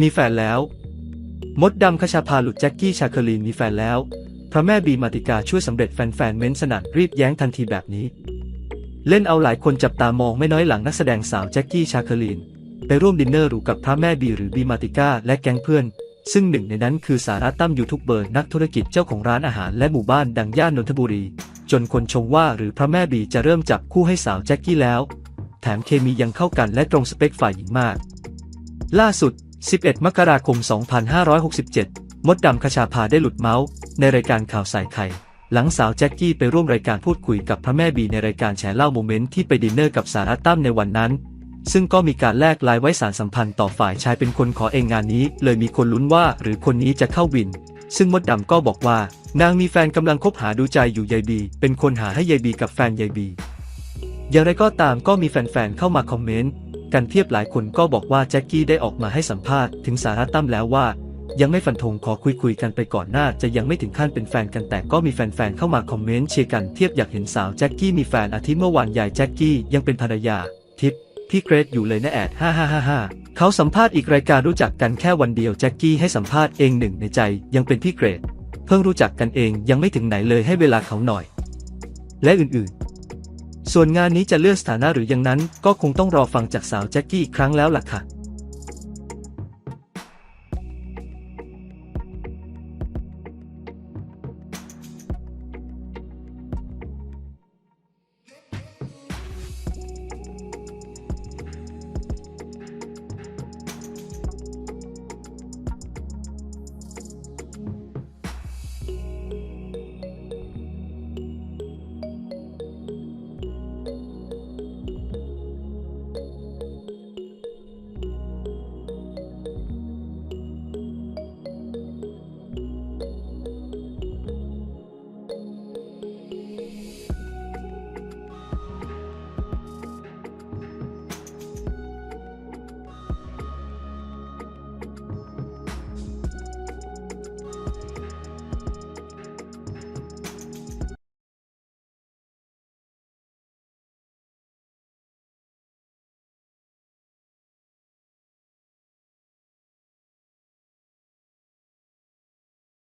มีแฟนแล้ว มดดำคชาพาหลุดแจ็คกี้ชาคอรีนมีแฟนแล้ว พระแม่บีมาติกาช่วยสำเร็จแฟนๆเม้นสนั่นรีบแย้งทันทีแบบนี้ เล่นเอาหลายคนจับตามองไม่น้อยหลังนักแสดงสาวแจ็คกี้ชาคอรีนไปร่วมดินเนอร์หรูกับพระแม่บีหรือบีมาติก้าและแก๊งเพื่อน ซึ่งหนึ่งในนั้นคือสาระตั้มยูทูบเบอร์นักธุรกิจเจ้าของร้านอาหารและหมู่บ้านดังย่านนนทบุรี จนคนชมว่าหรือพระแม่บีจะเริ่มจับคู่ให้สาวแจ็คกี้แล้ว แถมเคมียังเข้ากันและตรงสเปคฝ่ายหญิงมาก ล่าสุด 11 มกราคม 2567 มดดำคชาพาได้หลุดเมาส์ ในรายการข่าวใส่ไข่หลังสาวแจ็คกี้ไปร่วมรายการพูดคุยกับพระแม่บีในรายการแฉเล่าโมเมนต์ที่ไปดินเนอร์กับสาระตั้มในวันนั้น ซึ่งก็มีการแลกไลน์ไว้สารสัมพันธ์ต่อฝ่ายชายเป็นคนขอเองงานนี้ เลยมีคนลุ้นว่าหรือคนนี้จะเข้าวิน ซึ่งมดดำก็บอกว่า นางมีแฟนกำลังคบหาดูใจอยู่ยายบี เป็นคนหาให้ยายบีกับแฟนยายบี อย่างไรก็ตามก็มีแฟนๆเข้ามาคอมเมนต์ กันเทียบหลายคนก็บอกว่าแจ็คกี้ได้ออกมาให้สัมภาษณ์ถึงสาระตั้มแล้วว่า ยังไม่ฟันธงขอคุยคุยกันไปก่อนหน้าจะยังไม่ถึงขั้นเป็นแฟนกันแต่ก็มีแฟนๆเข้ามาคอมเมนต์เชียร์กันเทียบอยากเห็นสาวแจ็คกี้มีแฟนอาทิตย์เมื่อวานยายแจ็คกี้ยังเป็นภรรยา ทิปพี่เกรดอยู่เลยนะแอดฮ่าฮ่าฮ่าฮ่าเขาสัมภาษณ์อีกรายการรู้จักกันแค่วันเดียวแจ็คกี้ให้สัมภาษณ์เองหนึ่งในใจยังเป็นพี่เกรด เพิ่งรู้จักกันเองยังไม่ถึงไหนเลยให้เวลาเขาหน่อย และอื่นๆ ส่วนงานนี้จะเลื่อนสถานะหรือยังนั้น ก็คงต้องรอฟังจากสาวแจ็คกี้อีกครั้งแล้วล่ะค่ะ